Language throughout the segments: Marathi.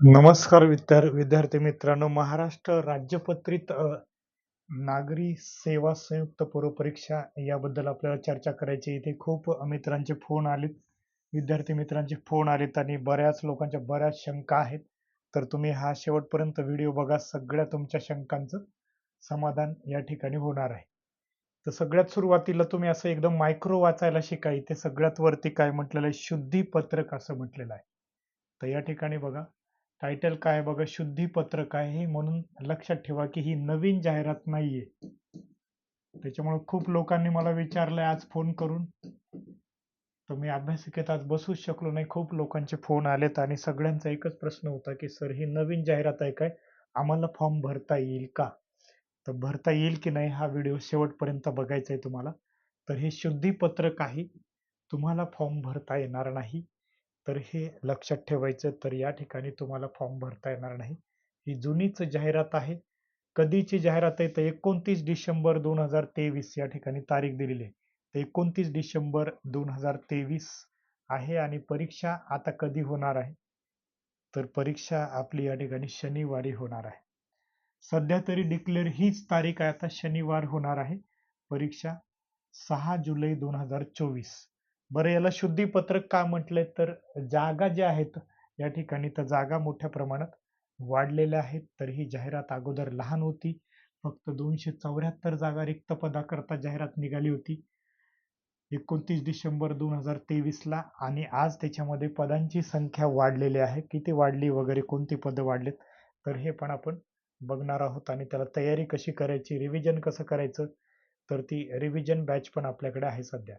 नमस्कार विद्यार विद्यार्थी मित्रांनो. महाराष्ट्र राज्यपत्रित नागरी सेवा संयुक्त पूर्व परीक्षा याबद्दल आपल्याला चर्चा करायची इथे खूप मित्रांचे फोन आलेत. विद्यार्थी मित्रांचे फोन आलेत आणि बऱ्याच लोकांच्या बऱ्याच शंका आहेत. तर तुम्ही हा शेवटपर्यंत व्हिडिओ बघा. सगळ्या तुमच्या शंकांचं समाधान या ठिकाणी होणार आहे. तर सगळ्यात सुरुवातीला तुम्ही असं एकदम मायक्रो वाचायला शिका. इथे सगळ्यात वरती काय म्हटलेलं आहे? शुद्धीपत्रक असं म्हटलेलं आहे. तर या ठिकाणी बघा. टायटल काय बघा शुद्धीपत्रक आहे हे म्हणून लक्षात ठेवा की ही नवीन जाहिरात नाहीये. त्याच्यामुळे खूप लोकांनी मला विचारलंय आज फोन करून. तर मी अभ्यासिकेत आज बसूच शकलो नाही. खूप लोकांचे फोन आलेत आणि सगळ्यांचा एकच प्रश्न होता की सर ही नवीन जाहिरात आहे काय? आम्हाला फॉर्म भरता येईल का? तर भरता येईल की नाही हा व्हिडिओ शेवटपर्यंत बघायचा आहे तुम्हाला. तर हे शुद्धीपत्रक आहे. तुम्हाला फॉर्म भरता येणार नाही. तर हे लक्षात ठेवायचं तर या ठिकाणी तुम्हाला फॉर्म भरता येणार नाही. ही जुनीच जाहिरात आहे. कधीची जाहिरात आहे? तर एकोणतीस डिसेंबर दोन हजार तेवीस या ठिकाणी तारीख दिलेली आहे. तर एकोणतीस डिसेंबर दोन हजार तेवीस आहे आणि परीक्षा आता कधी होणार आहे? तर परीक्षा आपली या ठिकाणी शनिवारी होणार आहे. सध्या तरी डिक्लेअर हीच तारीख आहे. आता शनिवार होणार आहे परीक्षा. सहा जुलै दोन हजार चोवीस. बरं याला शुद्धीपत्रक का म्हटलंय? तर जागा ज्या आहेत या ठिकाणी तर जागा मोठ्या प्रमाणात वाढलेल्या आहेत. तर ही जाहिरात अगोदर लहान होती. फक्त दोनशे चौऱ्याहत्तर जागा रिक्त पदाकरता जाहिरात निघाली होती. एकोणतीस डिसेंबर दोन हजार तेवीसला आणि आज त्याच्यामध्ये पदांची संख्या वाढलेली आहे. किती वाढली वगैरे कोणती पदं वाढलेत? तर हे पण आपण बघणार आहोत आणि त्याला तयारी कशी करायची रिव्हिजन कसं करायचं? तर ती रिव्हिजन बॅच पण आपल्याकडे आहे सध्या.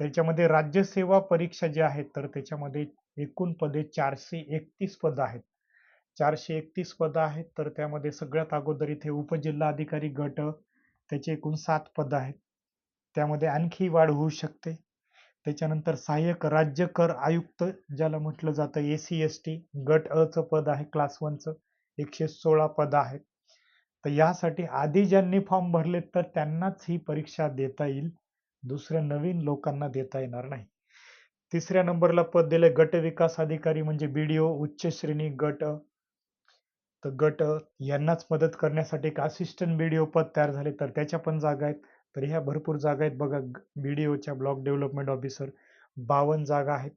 त्याच्यामध्ये राज्यसेवा परीक्षा जी आहेत तर त्याच्यामध्ये एकूण पदे चारशे एकतीस पदं आहेत. चारशे एकतीस पदं आहेत तर त्यामध्ये सगळ्यात अगोदर इथे उपजिल्हा अधिकारी गट त्याचे एकूण सात पदं आहेत. त्यामध्ये आणखी वाढ होऊ शकते. त्याच्यानंतर सहाय्यक राज्य कर आयुक्त ज्याला म्हटलं जातं ए सी एस टी गट अ चं पद आहे क्लास वनचं एकशे सोळा पदं आहेत. तर यासाठी आधी ज्यांनी फॉर्म भरले तर त्यांनाच ही परीक्षा देता येईल. दुसऱ्या नवीन लोकांना देता येणार नाही. तिसऱ्या नंबरला पद दिले गट विकास अधिकारी म्हणजे बीडीओ उच्च श्रेणी गट तर गट यांनाच मदत करण्यासाठी एक असिस्टंट बीडीओ पद तयार झाले तर त्याच्या पण जागा आहेत. तर ह्या भरपूर जागा आहेत बघा बीडीओच्या ब्लॉक डेव्हलपमेंट ऑफिसर बावन्न जागा आहेत.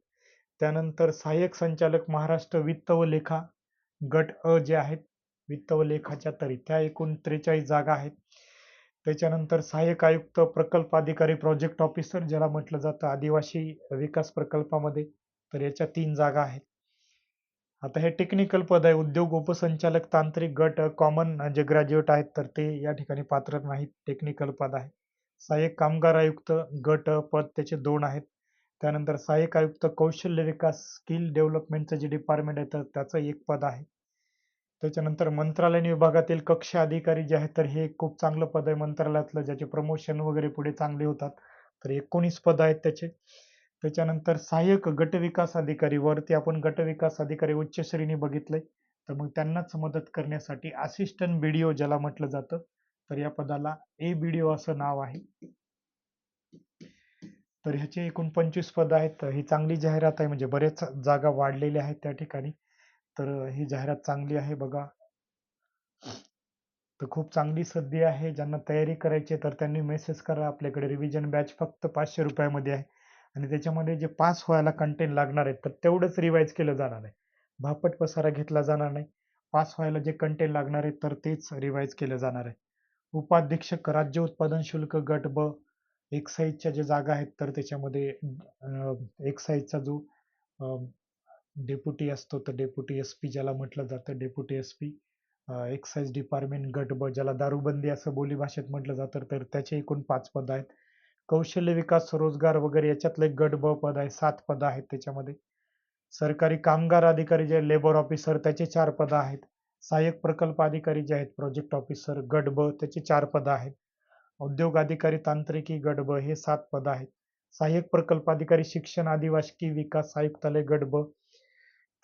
त्यानंतर सहाय्यक संचालक महाराष्ट्र वित्त व लेखा गट अ जे आहेत वित्त व लेखाच्या तरी त्या एकूण त्रेचाळीस जागा आहेत. त्याच्यानंतर सहाय्यक आयुक्त प्रकल्प अधिकारी प्रोजेक्ट ऑफिसर ज्याला म्हटलं जातं आदिवासी विकास प्रकल्पामध्ये. तर याच्या तीन जागा आहेत. आता हे टेक्निकल पद आहे. उद्योग उपसंचालक तांत्रिक गट कॉमन जे ग्रॅज्युएट आहेत तर ते या ठिकाणी पात्र नाहीत. टेक्निकल पद आहे. सहाय्यक कामगार आयुक्त गट पद त्याचे दोन आहेत. त्यानंतर सहाय्यक आयुक्त कौशल्य विकास स्किल डेव्हलपमेंटचं जे डिपार्टमेंट आहे तर त्याचं एक पद आहे. त्याच्यानंतर मंत्रालयीन विभागातील कक्ष अधिकारी जे आहेत तर हे खूप चांगलं पद आहे मंत्रालयातलं ज्याचे प्रमोशन वगैरे पुढे चांगले होतात. तर एकोणीस पद आहेत त्याचे. त्याच्यानंतर सहाय्यक गट विकास अधिकारी वरती आपण गट विकास अधिकारी उच्च श्रेणी बघितलंय. तर मग त्यांनाच मदत करण्यासाठी असिस्टंट बीडीओ ज्याला म्हटलं जातं तर या पदाला ए बीडीओ असं नाव आहे. तर ह्याचे एकूण पंचवीस पद आहेत. ही चांगली जाहिरात आहे म्हणजे बरेच जागा वाढलेल्या आहेत त्या ठिकाणी. तर ही जाहिरात चांगली आहे बघा. तर खूप चांगली संधी आहे. ज्यांना तयारी करायची आहे तर त्यांनी मेसेज करा. आपल्याकडे रिव्हिजन बॅच फक्त पाचशे रुपयामध्ये आहे. आणि त्याच्यामध्ये जे पास व्हायला कंटेंट लागणार आहे तर तेवढंच रिवाईज केलं जाणार आहे. भापट पसारा घेतला जाणार नाही. पास व्हायला जे कंटेंट लागणार आहे तर तेच रिवाईज केलं जाणार आहे. उपाध्यक्षक राज्य उत्पादन शुल्क गट ब एक्साईजच्या ज्या जागा आहेत तर त्याच्यामध्ये एक्साईजचा जो डेप्युटी असतो तर डेप्युटी एस पी ज्याला म्हटलं जातं deputy S P. Excise department गट ब ज्याला दारूबंदी असं बोलीभाषेत म्हटलं जातं तर त्याचे एकूण पाच पद आहेत. कौशल्य विकास रोजगार वगैरे याच्यातलं एक गट ब पद आहे सात पद आहेत त्याच्यामध्ये. सरकारी कामगार अधिकारी जे लेबर ऑफिसर त्याचे चार पद आहेत. सहाय्यक प्रकल्प अधिकारी जे आहेत प्रोजेक्ट ऑफिसर गट ब त्याचे चार पद आहेत. उद्योग अधिकारी तांत्रिकी गट ब हे सात पद आहेत. सहाय्यक प्रकल्प अधिकारी शिक्षण आदिवासी विकास आयुक्तालय गट ब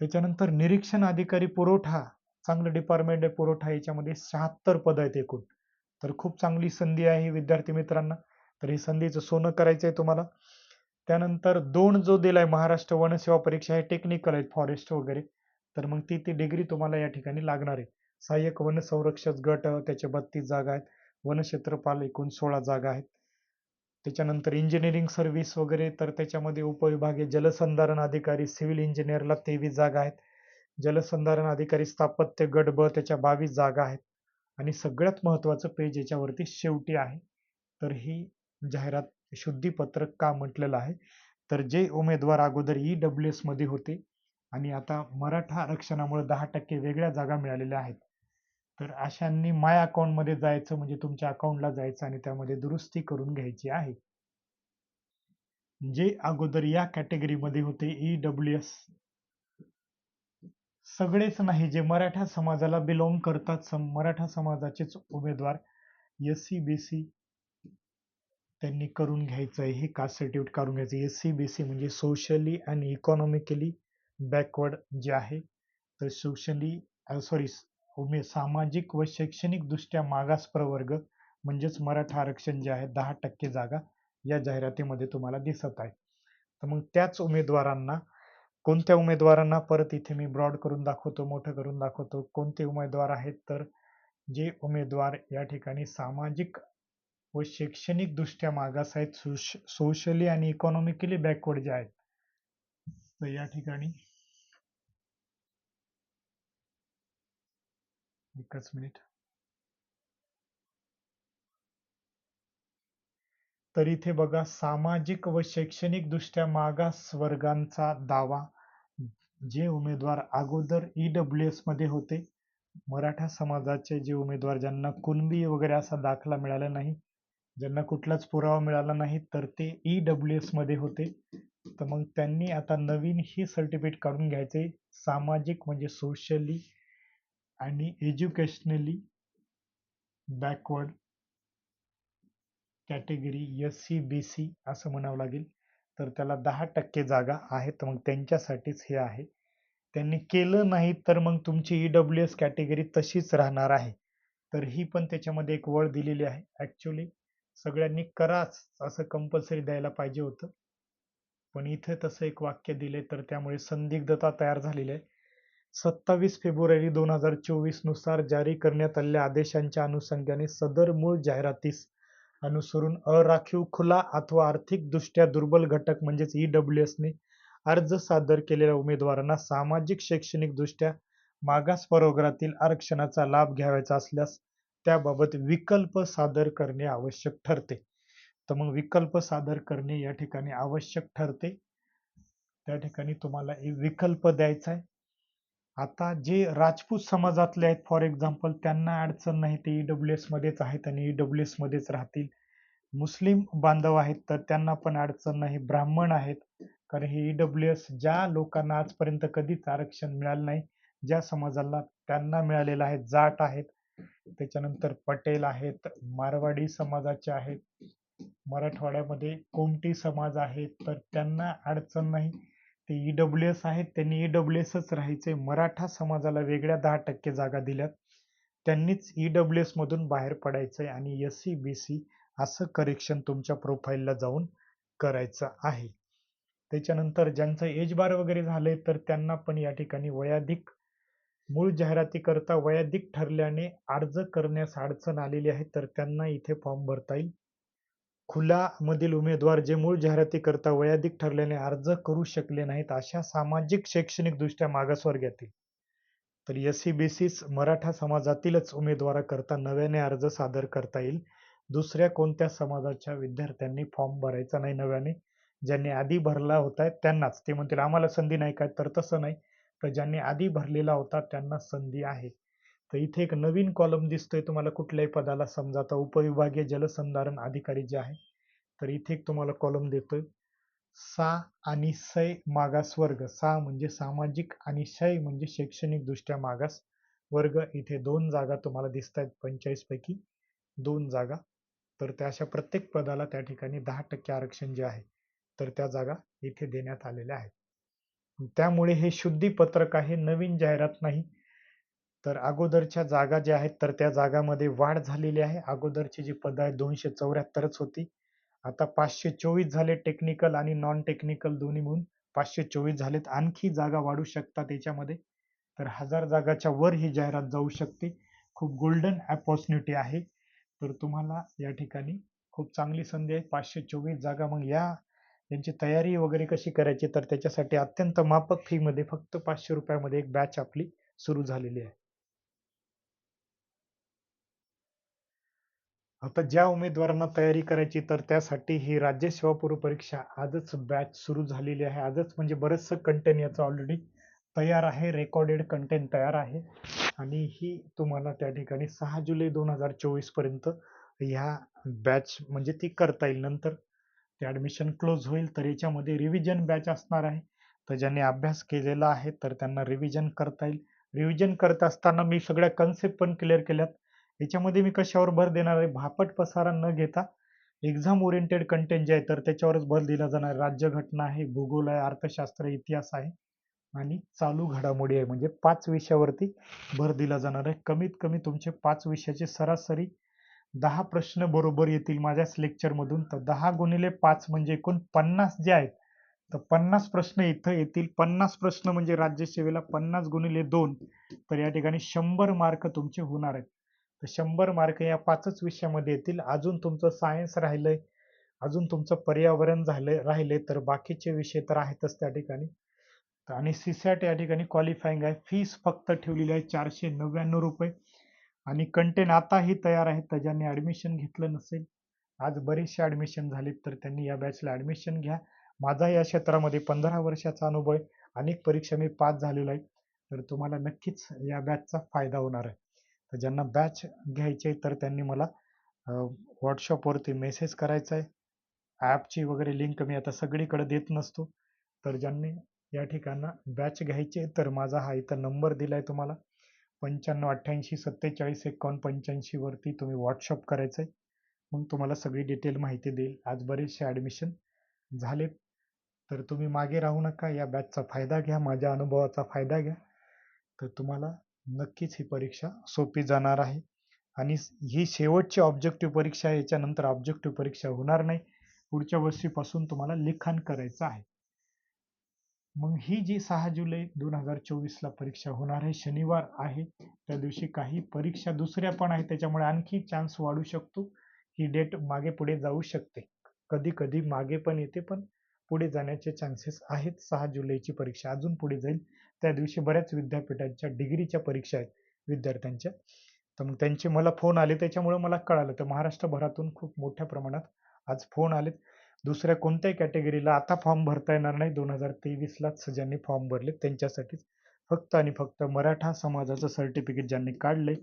त्याच्यानंतर निरीक्षण अधिकारी पुरवठा चांगलं डिपार्टमेंट आहे पुरवठा याच्यामध्ये शहात्तर पद आहेत एकूण. तर खूप चांगली संधी आहे विद्यार्थी मित्रांना. तर ही संधीचं सोनं करायचं आहे तुम्हाला. त्यानंतर दोन जो दिलाय महाराष्ट्र वनसेवा परीक्षा हे टेक्निकल आहेत फॉरेस्ट वगैरे. तर मग ती ती डिग्री तुम्हाला या ठिकाणी लागणार आहे. सहाय्यक वनसंरक्षक गट त्याचे बत्तीस जागा आहेत. वनक्षेत्रपाल एकूण सोळा जागा आहेत. त्याच्यानंतर इंजिनिअरिंग सर्व्हिस वगैरे तर त्याच्यामध्ये उपविभागे जलसंधारण अधिकारी सिव्हिल इंजिनिअरला तेवीस जागा आहेत. जलसंधारण अधिकारी स्थापत्य गट ब त्याच्या बावीस जागा आहेत. आणि सगळ्यात महत्त्वाचं पेज याच्यावरती शेवटी आहे. तर ही जाहिरात शुद्धीपत्रक का म्हटलेलं आहे? तर जे उमेदवार अगोदर ई डब्ल्यू एसमध्ये होते आणि आता मराठा आरक्षणामुळे दहा टक्के वेगळ्या जागा मिळालेल्या आहेत. तर अशांनी माय अकाउंटमध्ये जायचं म्हणजे तुमच्या अकाउंटला जायचं आणि त्यामध्ये दुरुस्ती करून घ्यायची आहे. जे अगोदर या कॅटेगरीमध्ये होते ई डब्ल्यू एस सगळेच नाही जे मराठा समाजाला बिलॉंग करतात सम- मराठा समाजाचेच उमेदवार एस सी बी सी त्यांनी करून घ्यायचं आहे हे कास्ट सर्टिफिकेट काढून घ्यायचं एस सी बी सी म्हणजे सोशली अँड इकॉनॉमिकली बॅकवर्ड जे आहे तर सोशली सॉरी हो, उमे सामाजिक व शैक्षणिकदृष्ट्या मागास प्रवर्ग म्हणजेच मराठा आरक्षण जे आहे दहा टक्के जागा या जाहिरातीमध्ये तुम्हाला दिसत आहे. तर मग त्याच उमेदवारांना कोणत्या उमेदवारांना परत इथे मी ब्रॉड करून दाखवतो मोठं करून दाखवतो कोणते उमेदवार आहेत तर जे उमेदवार या ठिकाणी सामाजिक व शैक्षणिकदृष्ट्या मागास आहेत सोशली आणि इकॉनॉमिकली बॅकवर्ड जे आहेत तर या ठिकाणी एकच मिनिट. तर इथे बघा सामाजिक व शैक्षणिक दृष्ट्या मागास वर्गांचा दावा. जे उमेदवार अगोदर ई एसमध्ये होते मराठा समाजाचे जे उमेदवार ज्यांना कुणबी वगैरे असा दाखला मिळाला नाही ज्यांना कुठलाच पुरावा मिळाला नाही तर ते ई डब्ल्यू एसमध्ये होते. तर मग त्यांनी आता नवीन ही सर्टिफिकेट काढून घ्यायचे. सामाजिक म्हणजे सोशली आणि educationally backward category S C B C असं म्हणावं लागेल. तर त्याला दहा टक्के जागा आहेत. मग त्यांच्यासाठीच हे आहे. त्यांनी केलं नाही तर मग तुमची ई डब्ल्यू एस कॅटेगरी तशीच राहणार आहे. तर ही पण त्याच्यामध्ये एक वळ दिलेली आहे. ॲक्च्युली सगळ्यांनी कराच असं कंपल्सरी द्यायला पाहिजे होतं. पण इथे तसं एक वाक्य दिले तर त्यामुळे संदिग्धता तयार झालेली आहे. सत्तावीस फेब्रुवारी दोन हजार चोवीसनुसार जारी करण्यात आलेल्या आदेशांच्या अनुषंगाने सदर मूळ जाहिरातीस अनुसरून अराखीव खुला अथवा आर्थिकदृष्ट्या दुर्बल घटक म्हणजेच ई डब्ल्यू एसने अर्ज सादर केलेल्या उमेदवारांना सामाजिक शैक्षणिकदृष्ट्या मागास प्रवर्गातील आरक्षणाचा लाभ घ्यावायचा असल्यास त्याबाबत विकल्प सादर करणे आवश्यक ठरते. तर मग विकल्प सादर करणे या ठिकाणी आवश्यक ठरते. त्या ठिकाणी तुम्हाला एक विकल्प द्यायचा आहे. आता जे राजपूत समाजातले आहेत फॉर एक्झाम्पल त्यांना अडचण नाही ते ईडब्ल्यू डब्ल्यू एसमध्येच आहेत आणि ईडब्ल्यू डब्ल्यू एसमध्येच राहतील. मुस्लिम बांधव आहेत तर त्यांना पण अडचण नाही. ब्राह्मण आहेत कारण हे ईडब्ल्यू एस ज्या लोकांना आजपर्यंत कधीच आरक्षण मिळालं नाही ज्या समाजाला त्यांना मिळालेलं आहे जाट आहेत त्याच्यानंतर पटेल आहेत मारवाडी समाजाचे आहेत मराठवाड्यामध्ये कोमटी समाज आहे तर त्यांना अडचण नाही. ते डब्ल्यू एस आहेत. त्यांनी ई डब्ल्यू एसच राहायचे मराठा समाजाला वेगळ्या दहा टक्के जागा दिल्यात. त्यांनीच ई डब्ल्यू एसमधून बाहेर पडायचंय आणि एस सी बी सी असं करेक्शन तुमच्या प्रोफाईलला जाऊन करायचं आहे. त्याच्यानंतर ज्यांचं एज बार वगैरे झालंय तर त्यांना पण या ठिकाणी वयाधिक मूळ जाहिरातीकरता वयाधिक ठरल्याने अर्ज करण्यास अडचण आलेली आहे. तर त्यांना इथे फॉर्म भरता येईल. खुला मधील उमेदवार जे मूळ जाहिरातीकरता वयाधिक ठरल्याने अर्ज करू शकले नाहीत अशा सामाजिक शैक्षणिकदृष्ट्या मागासवर्गातील तर S C B Cs Maratha समाजातीलच उमेदवाराकरता नव्याने अर्ज सादर करता येईल. दुसऱ्या कोणत्या समाजाच्या विद्यार्थ्यांनी फॉर्म भरायचा नाही नव्याने? ज्यांनी आधी भरला होता त्यांनाच. ते म्हणतील आम्हाला संधी नाही काय? तर तसं नाही. तर ज्यांनी आधी भरलेला होता त्यांना संधी आहे. तर इथे एक नवीन कॉलम दिसतोय तुम्हाला कुठल्याही पदाला. समजा आता उपविभागीय जलसंधारण अधिकारी जे आहे तर इथे एक तुम्हाला कॉलम देतोय. सा आणि सय मागास वर्ग. सा म्हणजे सामाजिक आणि शय म्हणजे शैक्षणिक दृष्ट्या मागास वर्ग. इथे दोन जागा तुम्हाला दिसत आहेत पंचेचाळीस पैकी दोन जागा. तर त्या अशा प्रत्येक पदाला त्या ठिकाणी दहा टक्के आरक्षण जे आहे तर त्या जागा इथे देण्यात आलेल्या आहेत. त्यामुळे हे शुद्धीपत्रक आहे. नवीन जाहिरात नाही. तर अगोदरच्या जागा ज्या आहेत तर त्या जागामध्ये वाढ झालेली आहे. अगोदरची जी पद आहेत दोनशे चौऱ्याहत्तरच होती. आता पाचशे चोवीस झाले टेक्निकल आणि नॉन टेक्निकल दोन्ही म्हणून पाचशे चोवीस झालेत. आणखी जागा वाढू शकतात याच्यामध्ये. तर हजार जागाच्या वर ही जाहिरात जाऊ शकते. खूप गोल्डन अपॉर्च्युनिटी आहे. तर तुम्हाला या ठिकाणी खूप चांगली संधी आहे. पाचशे चोवीस जागा मग या यांची तयारी वगैरे कशी करायची? तर त्याच्यासाठी अत्यंत माफक फीमध्ये फक्त पाचशे रुपयामध्ये एक बॅच आपली सुरू झालेली आहे. आता ज्या उमेदवारांना तयारी करायची तर त्यासाठी ही राज्य सेवा पूर्व परीक्षा आजच बॅच सुरू झालेली आहे. आजच म्हणजे बरंचसं कंटेंट याचं ऑलरेडी तयार आहे रेकॉर्डेड कंटेंट तयार आहे. आणि ही तुम्हाला त्या ठिकाणी सहा जुलै दोन हजार चोवीसपर्यंत ह्या बॅच म्हणजे ती करता येईल. नंतर ते ॲडमिशन क्लोज होईल तर याच्यामध्ये रिव्हिजन बॅच असणार आहे. तर ज्यांनी अभ्यास केलेला आहे तर त्यांना रिव्हिजन करता येईल. रिव्हिजन करत असताना मी सगळ्या कन्सेप्ट पण क्लिअर केल्यात. याच्यामध्ये मी कशावर भर देणार आहे? भापट पसारा न घेता एक्झाम ओरिएंटेड कंटेंट जे आहे तर त्याच्यावरच भर दिला जाणार राज्यघटना आहे भूगोल आहे अर्थशास्त्र इतिहास आहे आणि चालू घडामोडी आहे. म्हणजे पाच विषयावरती भर दिला जाणार आहे. कमीत कमी तुमचे पाच विषयाचे सरासरी दहा प्रश्न बरोबर येतील माझ्याच लेक्चरमधून तर दहा गुणिले पाच म्हणजे एकूण पन्नास जे आहेत तर पन्नास प्रश्न इथं येतील. पन्नास प्रश्न म्हणजे राज्यसेवेला पन्नास गुणिले दोन. तर या ठिकाणी शंभर मार्क तुमचे होणार आहेत. शंभर मार्क या पाचच विषयामध्ये येतील. अजून तुमचं सायन्स राहिलंय अजून तुमचं पर्यावरण झालंय राहिले तर बाकीचे विषय तर आहेतच त्या ठिकाणी. आणि सीसॅट या ठिकाणी क्वालिफाईंग आहे. फीस फक्त ठेवलेली आहे चारशे नव्याण्णव रुपये. आणि कंटेंट आताही तयार आहे तर ज्यांनी ॲडमिशन घेतलं नसेल आज बरेचसे ॲडमिशन झालेत तर त्यांनी या बॅचला ॲडमिशन घ्या. माझा या क्षेत्रामध्ये पंधरा वर्षाचा अनुभव आहे. अनेक परीक्षा मी पास झालेलो आहे. तर तुम्हाला नक्कीच या बॅचचा फायदा होणार आहे. तर ज्यांना बॅच घ्यायची आहे तर त्यांनी मला व्हॉट्सअपवरती मेसेज करायचा आहे. ॲपची वगैरे लिंक मी आता सगळीकडे देत नसतो. तर ज्यांनी या ठिकाणं बॅच घ्यायची तर माझा हा इथं नंबर दिला आहे तुम्हाला. पंच्याण्णव अठ्ठ्याऐंशी सत्तेचाळीस एकावन्न तुम्ही व्हॉट्सअप करायचं आहे. मग तुम्हाला सगळी डिटेल माहिती देईल. आज बरेचसे ॲडमिशन झाले तर तुम्ही मागे राहू नका. या बॅचचा फायदा घ्या. माझ्या अनुभवाचा फायदा घ्या. तर तुम्हाला नक्कीच ही परीक्षा सोपी जाणार आहे. आणि ही शेवटची ऑब्जेक्टिव्ह परीक्षा आहे याच्यानंतर ऑब्जेक्टिव्ह परीक्षा होणार नाही. पुढच्या वर्षीपासून तुम्हाला लिखाण करायचं आहे. मग ही जी सहा जुलै दोन हजार चोवीसला परीक्षा होणार आहे शनिवार आहे त्या दिवशी काही परीक्षा दुसऱ्या पण आहेत त्याच्यामुळे आणखी चान्स वाढू शकतो. ही डेट मागे पुढे जाऊ शकते. कधी कधी मागे पण येते पण पुढे जाण्याचे चान्सेस आहेत. सहा जुलैची परीक्षा अजून पुढे जाईल. त्या दिवशी बऱ्याच विद्यापीठांच्या डिग्रीच्या परीक्षा आहेत विद्यार्थ्यांच्या. तर मग त्यांचे मला फोन आले त्याच्यामुळे मला कळालं. तर महाराष्ट्रभरातून खूप मोठ्या प्रमाणात आज फोन आलेत. दुसऱ्या कोणत्याही कॅटेगरीला आता फॉर्म भरता येणार नाही. दोन हजार तेवीसलाच ज्यांनी फॉर्म भरले त्यांच्यासाठीच फक्त आणि फक्त मराठा समाजाचं सर्टिफिकेट ज्यांनी काढले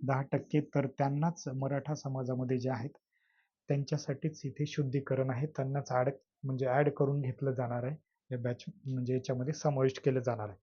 दहा टक्के तर त्यांनाच मराठा समाजामध्ये जे आहेत त्यांच्यासाठीच इथे शुद्धीकरण आहे. त्यांनाच ॲड म्हणजे ॲड करून घेतलं जाणार आहे. या बॅच म्हणजे याच्यामध्ये समाविष्ट केलं जाणार आहे.